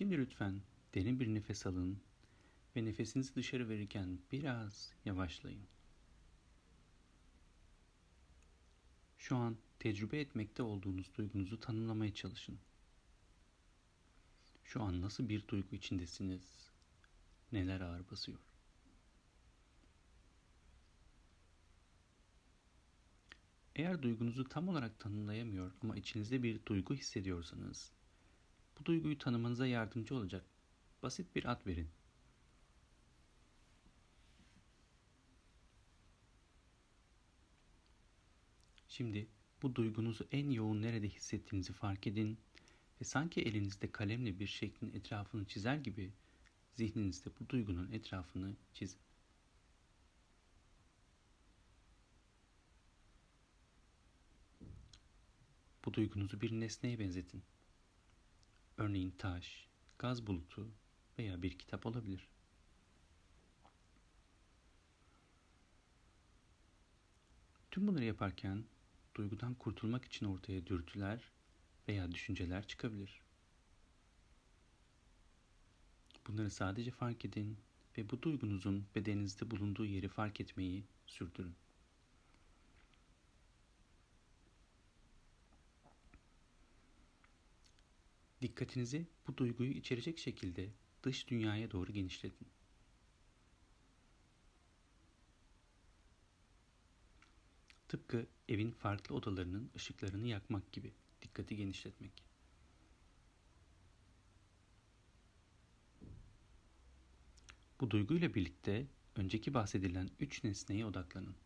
Şimdi lütfen derin bir nefes alın ve nefesinizi dışarı verirken biraz yavaşlayın. Şu an tecrübe etmekte olduğunuz duygunuzu tanımlamaya çalışın. Şu an nasıl bir duygu içindesiniz? Neler ağır basıyor? Eğer duygunuzu tam olarak tanımlayamıyor ama içinizde bir duygu hissediyorsanız, bu duyguyu tanımanıza yardımcı olacak basit bir ad verin. Şimdi bu duygunuzu en yoğun nerede hissettiğinizi fark edin ve sanki elinizde kalemle bir şeklin etrafını çizer gibi zihninizde bu duygunun etrafını çizin. Bu duygunuzu bir nesneye benzetin. Örneğin taş, gaz bulutu veya bir kitap olabilir. Tüm bunları yaparken duygudan kurtulmak için ortaya dürtüler veya düşünceler çıkabilir. Bunları sadece fark edin ve bu duygunuzun bedeninizde bulunduğu yeri fark etmeyi sürdürün. Dikkatinizi bu duyguyu içerecek şekilde dış dünyaya doğru genişletin. Tıpkı evin farklı odalarının ışıklarını yakmak gibi dikkati genişletmek. Bu duyguyla birlikte önceki bahsedilen üç nesneye odaklanın.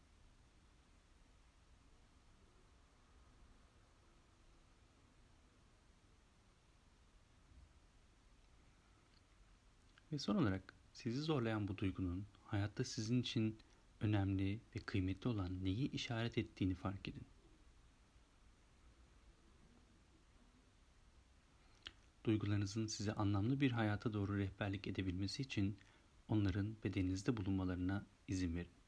Ve son olarak sizi zorlayan bu duygunun hayatta sizin için önemli ve kıymetli olan neyi işaret ettiğini fark edin. Duygularınızın size anlamlı bir hayata doğru rehberlik edebilmesi için onların bedeninizde bulunmalarına izin verin.